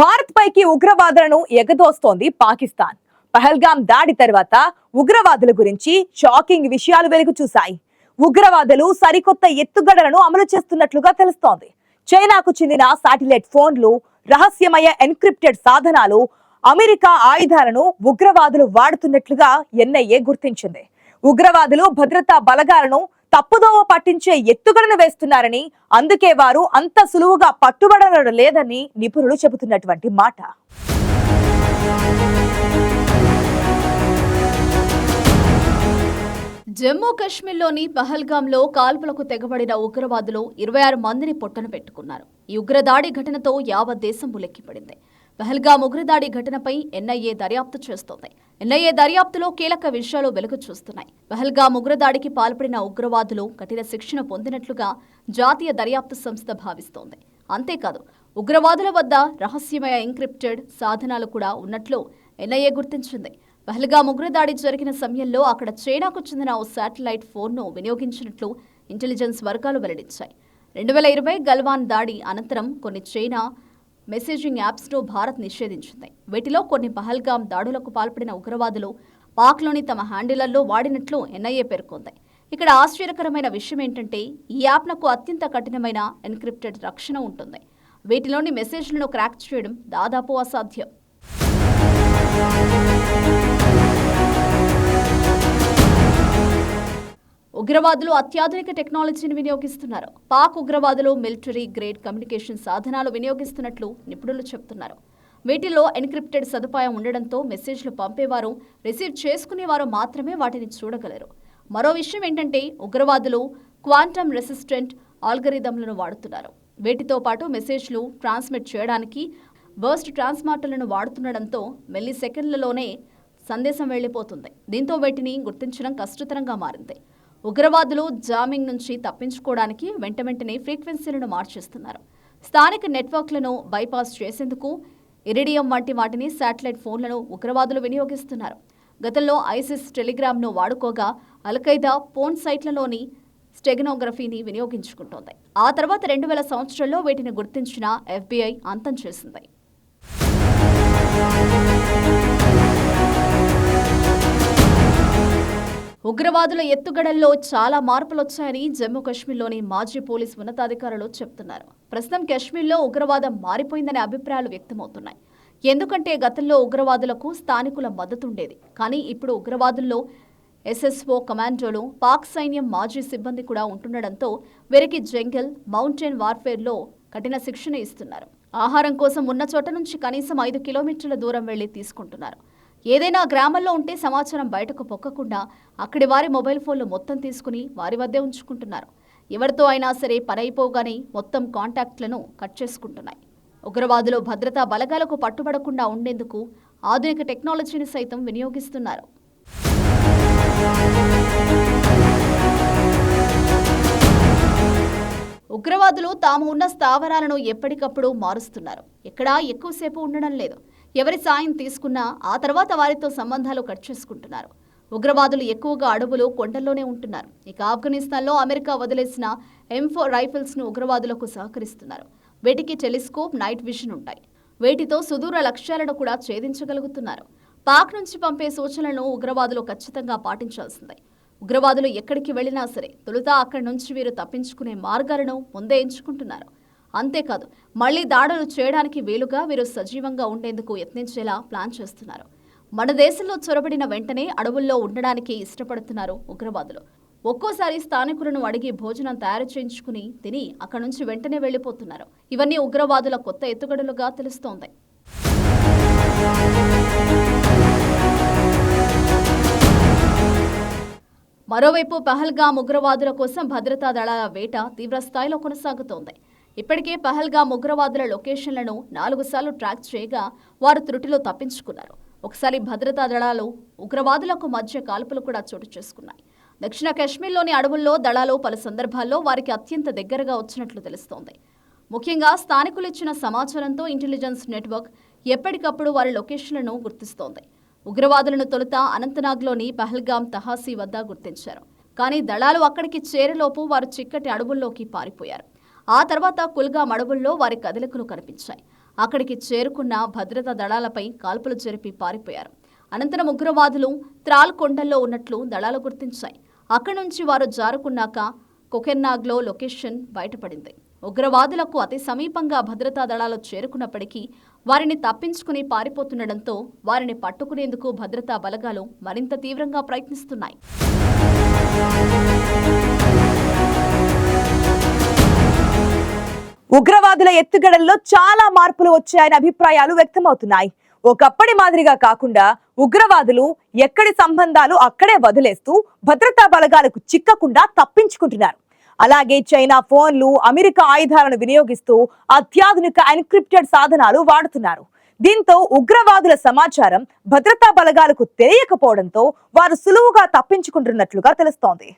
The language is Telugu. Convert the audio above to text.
దేశానికి ఉగ్రవాదులను ఎగదోస్తోంది పాకిస్తాన్. పహల్గాం దాడి తర్వాత ఉగ్రవాదుల గురించి షాకింగ్ విషయాలు వెలుగు చూశాయి. ఉగ్రవాదులు సరికొత్త ఎత్తుగడలను అమలు చేస్తున్నట్లుగా తెలుస్తోంది. చైనాకు చెందిన శాటిలైట్ ఫోన్లు రహస్యమయ ఎన్క్రిప్టెడ్ సాధనాలు అమెరికా ఆయుధాలను ఉగ్రవాదులు వాడుతున్నట్లుగా ఎన్ఐఏ గుర్తించింది. ఉగ్రవాదులు భద్రతా బలగాలను తప్పుదోవ పట్టించే ఎత్తుగడను వేస్తున్నారని అందుకే వారు అంత సులువుగా పట్టుబడడం లేదని నిపుణులు చెబుతున్నటువంటి మాట. జమ్మూ కాశ్మీర్లోని పహల్గాంలో కాల్పులకు తెగబడిన ఉగ్రవాదులు ఇరవై ఆరు మందిని పొట్టన పెట్టుకున్నారు. ఈ ఉగ్రదాడి ఘటనతో యావత్ దేశం ఉలెక్కిపడింది. పహల్గా ఉగ్రదాడి ఘటనపై ఎన్ఐఏ దర్యాప్తు చేస్తోంది. ఎన్ఐఏ దర్యాప్తులో కీలక విషయాలు వెలుగు చూస్తున్నాయి. పహల్గా ఉగ్రదాడికి పాల్పడిన ఉగ్రవాదులు కఠిన శిక్షణ పొందినట్లుగా జాతీయ దర్యాప్తు సంస్థ భావిస్తోంది. అంతేకాదు ఉగ్రవాదుల వద్ద రహస్యమయ ఎంక్రిప్టెడ్ సాధనాలు కూడా ఉన్నట్లు ఎన్ఐఏ గుర్తించింది. పహల్గా ఉగ్రదాడి జరిగిన సమయంలో అక్కడ చైనాకు చెందిన ఓ శాటిలైట్ ఫోన్ను వినియోగించినట్లు ఇంటెలిజెన్స్ వర్గాలు వెల్లడించాయి. రెండు వేల ఇరవై గల్వాన్ దాడి అనంతరం కొన్ని చైనా మెసేజింగ్ యాప్స్ను భారత్ నిషేధించింది. వీటిలో కొన్ని పహల్గాం దాడులకు పాల్పడిన ఉగ్రవాదులు పాక్లోని తమ హ్యాండిళ్ళలో వాడినట్లు ఎన్ఐఏ పేర్కొంది. ఇక్కడ ఆశ్చర్యకరమైన విషయం ఏంటంటే ఈ యాప్నకు అత్యంత కఠినమైన ఎన్క్రిప్టెడ్ రక్షణ ఉంటుంది. వీటిలోని మెసేజ్లను క్రాక్ చేయడం దాదాపు అసాధ్యం. ఉగ్రవాదులు అత్యాధునిక టెక్నాలజీని వినియోగిస్తున్నారు. పాక్ ఉగ్రవాదులు మిలిటరీ గ్రేడ్ కమ్యూనికేషన్ సాధనాలు వినియోగిస్తున్నట్లు నిపుణులు చెబుతున్నారు. వీటిలో ఎన్క్రిప్టెడ్ సదుపాయం ఉండడంతో మెసేజ్లు పంపేవారు రిసీవ్ చేసుకునేవారు మాత్రమే వాటిని చూడగలరు. మరో విషయం ఏంటంటే ఉగ్రవాదులు క్వాంటమ్ రెసిస్టెంట్ ఆల్గరిథంలను వాడుతున్నారు. వీటితో పాటు మెసేజ్లు ట్రాన్స్మిట్ చేయడానికి బర్స్ట్ ట్రాన్స్మార్టర్లను వాడుతుండడంతో మిల్లీ సెకండ్లలోనే సందేశం వెళ్ళిపోతుంది దీంతో వీటిని గుర్తించడం కష్టతరంగా మారింది. ఉగ్రవాదులు జామింగ్ నుంచి తప్పించుకోవడానికి వెంట వెంటనే ఫ్రీక్వెన్సీలను మార్చేస్తున్నారు. స్థానిక నెట్వర్క్లను బైపాస్ చేసేందుకు ఇరిడియం వంటి వాటిని శాటిలైట్ ఫోన్లను ఉగ్రవాదులు వినియోగిస్తున్నారు. గతంలో ఐసిస్ టెలిగ్రామ్ను వాడుకోగా అల్ఖైదా పోన్ సైట్లలోని స్టెగనోగ్రఫీని వినియోగించుకుంటోంది. ఆ తర్వాత రెండు వేల సంవత్సరంలో వీటిని గుర్తించిన ఎఫ్బీఐ అంతం చేసింది. ఉగ్రవాదుల ఎత్తుగడల్లో చాలా మార్పులు వచ్చాయని జమ్మూ కాశ్మీర్లోని మాజీ పోలీస్ ఉన్నతాధికారులు చెప్తున్నారు. ప్రస్తుతం కాశ్మీర్లో ఉగ్రవాదం మారిపోయిందనే అభిప్రాయాలు వ్యక్తమవుతున్నాయి. ఎందుకంటే గతంలో ఉగ్రవాదులకు స్థానికుల మద్దతు ఉండేది కానీ ఇప్పుడు ఉగ్రవాదుల్లో ఎస్ఎస్ఓ కమాండోలు పాక్ సైన్యం మాజీ సిబ్బంది కూడా ఉంటుండడంతో వీరికి జంగల్ మౌంటైన్ వార్ఫేర్లో కఠిన శిక్షణ ఇస్తున్నారు. ఆహారం కోసం ఉన్న చోట నుంచి కనీసం ఐదు కిలోమీటర్ల దూరం వెళ్ళి తీసుకుంటున్నారు. ఏదైనా గ్రామంలో ఉంటే సమాచారం బయటకు పొక్కకుండా అక్కడి వారి మొబైల్ ఫోన్లు మొత్తం తీసుకుని వారి వద్దే ఉంచుకుంటున్నారు. ఎవరితో అయినా సరే పని అయిపోగానే మొత్తం కాంటాక్ట్లను కట్ చేసుకుంటున్నాయి. ఉగ్రవాదులు భద్రతా బలగాలకు పట్టుబడకుండా ఉండేందుకు ఆధునిక టెక్నాలజీని సైతం వినియోగిస్తున్నారు. ఉగ్రవాదులు తాము ఉన్న స్థావరాలను ఎప్పటికప్పుడు మారుస్తున్నారు. ఎక్కడా ఎక్కువసేపు ఉండడం లేదు. ఎవరి సాయం తీసుకున్నా ఆ తర్వాత వారితో సంబంధాలు కట్ చేసుకుంటున్నారు. ఉగ్రవాదులు ఎక్కువగా అడవులు కొండల్లోనే ఉంటున్నారు. ఇక ఆఫ్ఘనిస్తాన్లో అమెరికా వదిలేసిన ఎంఫో రైఫిల్స్ను ఉగ్రవాదులకు సహకరిస్తున్నారు. వీటికి టెలిస్కోప్ నైట్ విజన్ ఉంటాయి. వీటితో సుదూర లక్ష్యాలను కూడా ఛేదించగలుగుతున్నారు. పాక్ నుంచి పంపే సూచనలను ఉగ్రవాదులు ఖచ్చితంగా పాటించాల్సిందే. ఉగ్రవాదులు ఎక్కడికి వెళ్ళినా సరే తొలుత అక్కడి నుంచి వీరు తప్పించుకునే మార్గాలను ముందే ఎంచుకుంటున్నారు. అంతేకాదు మళ్ళీ దాడులు చేయడానికి వీలుగా వీరు సజీవంగా ఉండేందుకు యత్నించేలా ప్లాన్ చేస్తున్నారు. మన దేశంలో చొరబడిన వెంటనే అడవుల్లో ఉండడానికి ఇష్టపడుతున్నారు ఉగ్రవాదులు. ఒక్కోసారి స్థానికులను అడిగి భోజనం తయారు చేయించుకుని తిని అక్కడి నుంచి వెంటనే వెళ్ళిపోతున్నారు ఇవన్నీ ఉగ్రవాదుల కొత్త ఎత్తుగడలుగా తెలుస్తోంది. మరోవైపు పహల్గామ్ ఉగ్రవాదుల కోసం భద్రతా దళాల వేట తీవ్రస్థాయిలో కొనసాగుతోంది. ఇప్పటికే పహల్గామ్ ఉగ్రవాదుల లొకేషన్లను నాలుగు సార్లు ట్రాక్ చేయగా వారు త్రుటిలో తప్పించుకున్నారు. ఒకసారి భద్రతా దళాలు ఉగ్రవాదులకు మధ్య కాల్పులు కూడా చోటు చేసుకున్నాయి. దక్షిణ కాశ్మీర్లోని అడవుల్లో దళాలు పలు సందర్భాల్లో వారికి అత్యంత దగ్గరగా వచ్చినట్లు తెలుస్తోంది. ముఖ్యంగా స్థానికులు ఇచ్చిన సమాచారంతో ఇంటెలిజెన్స్ నెట్వర్క్ ఎప్పటికప్పుడు వారి లొకేషన్లను గుర్తిస్తోంది. ఉగ్రవాదులను తొలుత అనంతనాగ్లోని పహల్గాం తహాసీ వద్ద గుర్తించారు. కానీ దళాలు అక్కడికి చేరేలోపు వారు చిక్కటి అడవుల్లోకి పారిపోయారు. ఆ తర్వాత కుల్గా మడబుల్లో వారి కదలికలు కనిపించాయి. అక్కడికి చేరుకున్న భద్రతా దళాలపై కాల్పులు జరిపి పారిపోయారు. అనంతరం ఉగ్రవాదులు త్రాల్ కొండల్లో ఉన్నట్లు దళాలు గుర్తించాయి. అక్కడి నుంచి వారు జారుకున్నాక కొకెర్నాగ్లో లొకేషన్ బయటపడింది. ఉగ్రవాదులకు అతి సమీపంగా భద్రతా దళాలు చేరుకున్నప్పటికీ వారిని తప్పించుకుని పారిపోతుండటంతో వారిని పట్టుకునేందుకు భద్రతా బలగాలు మరింత తీవ్రంగా ప్రయత్నిస్తున్నాయి. ఉగ్రవాదుల ఎత్తుగడల్లో చాలా మార్పులు వచ్చాయని అభిప్రాయాలు వ్యక్తమవుతున్నాయి. ఒకప్పటి మాదిరిగా కాకుండా ఉగ్రవాదులు ఎక్కడి సంబంధాలు అక్కడే వదిలేస్తూ భద్రతా బలగాలకు చిక్కకుండా తప్పించుకుంటున్నారు. అలాగే చైనా ఫోన్లు అమెరికా ఆయుధాలను వినియోగిస్తూ అత్యాధునిక ఎన్క్రిప్టెడ్ సాధనాలు వాడుతున్నారు. దీంతో ఉగ్రవాదుల సమాచారం భద్రతా బలగాలకు తెలియకపోవడంతో వారు సులువుగా తప్పించుకుంటున్నట్లుగా తెలుస్తోంది.